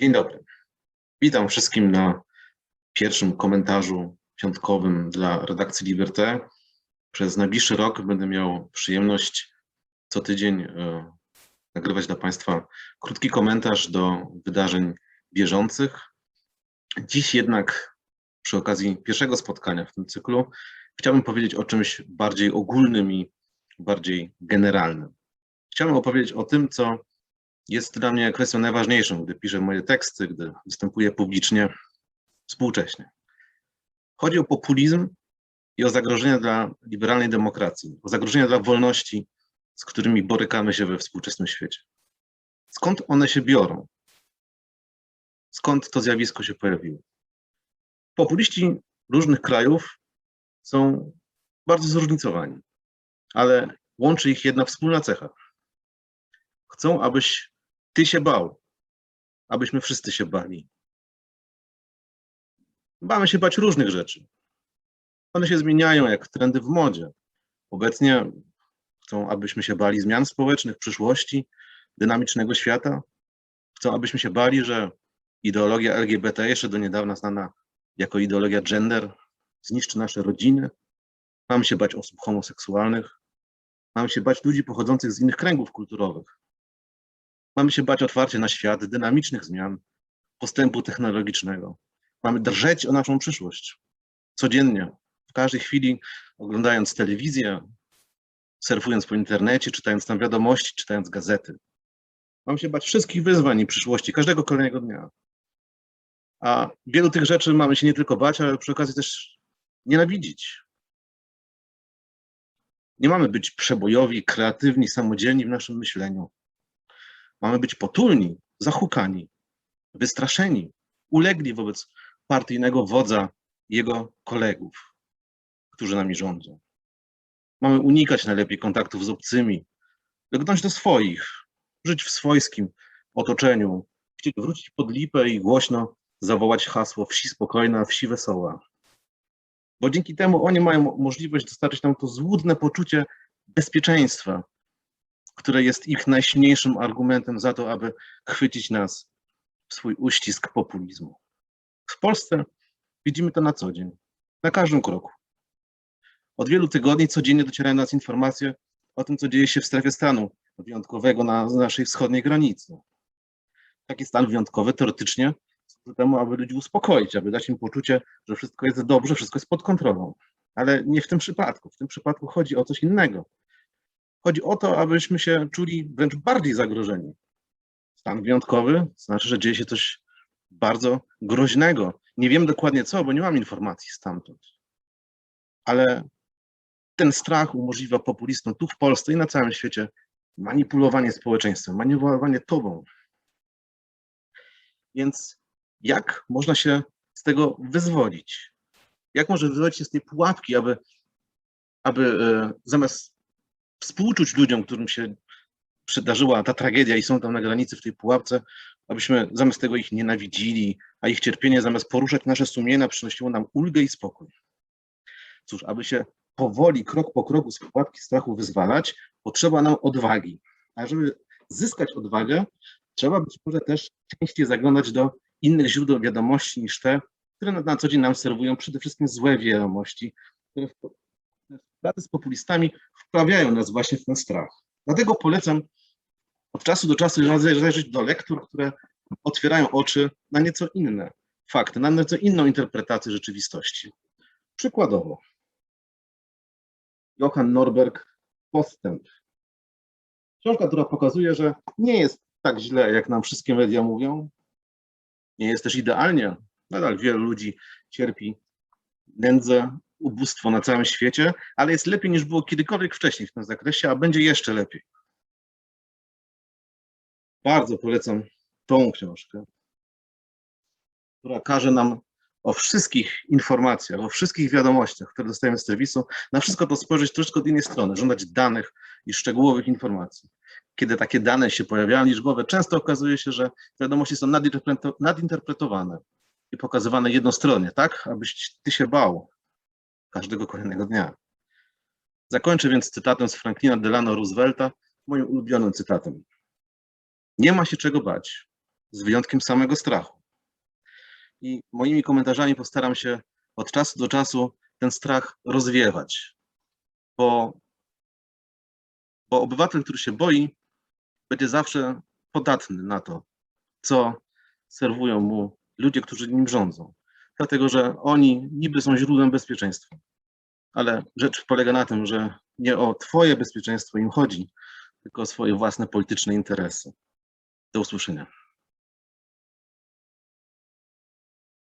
Dzień dobry. Witam wszystkim na pierwszym komentarzu piątkowym dla redakcji Liberté. Przez najbliższy rok będę miał przyjemność co tydzień e, nagrywać dla Państwa krótki komentarz do wydarzeń bieżących. Dziś jednak przy okazji pierwszego spotkania w tym cyklu chciałbym powiedzieć o czymś bardziej ogólnym i bardziej generalnym. Chciałbym opowiedzieć o tym, co jest dla mnie kwestią najważniejszą, gdy piszę moje teksty, gdy występuję publicznie współcześnie. Chodzi o populizm i o zagrożenia dla liberalnej demokracji, o zagrożenia dla wolności, z którymi borykamy się we współczesnym świecie. Skąd one się biorą? Skąd to zjawisko się pojawiło? Populiści różnych krajów są bardzo zróżnicowani, ale łączy ich jedna wspólna cecha. Chcą, abyś ty się bał, abyśmy wszyscy się bali. Mamy się bać różnych rzeczy. One się zmieniają jak trendy w modzie. Obecnie chcą, abyśmy się bali zmian społecznych, przyszłości, dynamicznego świata. Chcą, abyśmy się bali, że ideologia LGBT, jeszcze do niedawna znana jako ideologia gender, zniszczy nasze rodziny. Mamy się bać osób homoseksualnych. Mamy się bać ludzi pochodzących z innych kręgów kulturowych. Mamy się bać otwarcie na świat, dynamicznych zmian, postępu technologicznego. Mamy drżeć o naszą przyszłość. Codziennie, w każdej chwili, oglądając telewizję, surfując po internecie, czytając tam wiadomości, czytając gazety. Mamy się bać wszystkich wyzwań i przyszłości, każdego kolejnego dnia. A wielu tych rzeczy mamy się nie tylko bać, ale przy okazji też nienawidzić. Nie mamy być przebojowi, kreatywni, samodzielni w naszym myśleniu. Mamy być potulni, zahukani, wystraszeni, ulegli wobec partyjnego wodza jego kolegów, którzy nami rządzą. Mamy unikać najlepiej kontaktów z obcymi, lgnąć do swoich, żyć w swojskim otoczeniu, chcieć wrócić pod lipę i głośno zawołać hasło wsi spokojna, wsi wesoła. Bo dzięki temu oni mają możliwość dostarczyć nam to złudne poczucie bezpieczeństwa, które jest ich najsilniejszym argumentem za to, aby chwycić nas w swój uścisk populizmu. W Polsce widzimy to na co dzień, na każdym kroku. Od wielu tygodni codziennie docierają do nas informacje o tym, co dzieje się w strefie stanu wyjątkowego na naszej wschodniej granicy. Taki stan wyjątkowy teoretycznie służy temu, aby ludzi uspokoić, aby dać im poczucie, że wszystko jest dobrze, wszystko jest pod kontrolą. Ale nie w tym przypadku. W tym przypadku chodzi o coś innego. Chodzi o to, abyśmy się czuli wręcz bardziej zagrożeni. Stan wyjątkowy znaczy, że dzieje się coś bardzo groźnego. Nie wiem dokładnie co, bo nie mam informacji stamtąd. Ale ten strach umożliwia populistom tu w Polsce i na całym świecie manipulowanie społeczeństwem, manipulowanie tobą. Więc jak można się z tego wyzwolić? Jak może wyzwolić się z tej pułapki, aby, aby e, zamiast współczuć ludziom, którym się przydarzyła ta tragedia i są tam na granicy w tej pułapce, abyśmy zamiast tego ich nienawidzili, a ich cierpienie zamiast poruszać nasze sumienia przynosiło nam ulgę i spokój. Cóż, aby się powoli, krok po kroku z pułapki strachu wyzwalać, potrzeba nam odwagi. A żeby zyskać odwagę, trzeba być może też częściej zaglądać do innych źródeł wiadomości niż te, które na, co dzień nam serwują przede wszystkim złe wiadomości, które w pracy z populistami wprawiają nas właśnie w ten strach. Dlatego polecam od czasu do czasu zajrzeć do lektur, które otwierają oczy na nieco inne fakty, na nieco inną interpretację rzeczywistości. Przykładowo, Johann Norberg Postęp. Książka, która pokazuje, że nie jest tak źle, jak nam wszystkie media mówią. Nie jest też idealnie. Nadal wielu ludzi cierpi nędzę, ubóstwo na całym świecie, ale jest lepiej niż było kiedykolwiek wcześniej w tym zakresie, a będzie jeszcze lepiej. Bardzo polecam tą książkę, która każe nam o wszystkich informacjach, o wszystkich wiadomościach, które dostajemy z serwisu, na wszystko to spojrzeć troszkę od innej strony, żądać danych i szczegółowych informacji. Kiedy takie dane się pojawiają liczbowe, często okazuje się, że wiadomości są nadinterpretowane i pokazywane jednostronnie, tak, abyś ty się bał każdego kolejnego dnia. Zakończę więc cytatem z Franklina Delano Roosevelta, moim ulubionym cytatem. Nie ma się czego bać. z wyjątkiem samego strachu. I moimi komentarzami postaram się od czasu do czasu ten strach rozwiewać, bo, bo obywatel, który się boi, będzie zawsze podatny na to, co serwują mu ludzie, którzy nim rządzą. Dlatego, że oni niby są źródłem bezpieczeństwa. Ale rzecz polega na tym, że nie o Twoje bezpieczeństwo im chodzi, tylko o swoje własne polityczne interesy. Do usłyszenia.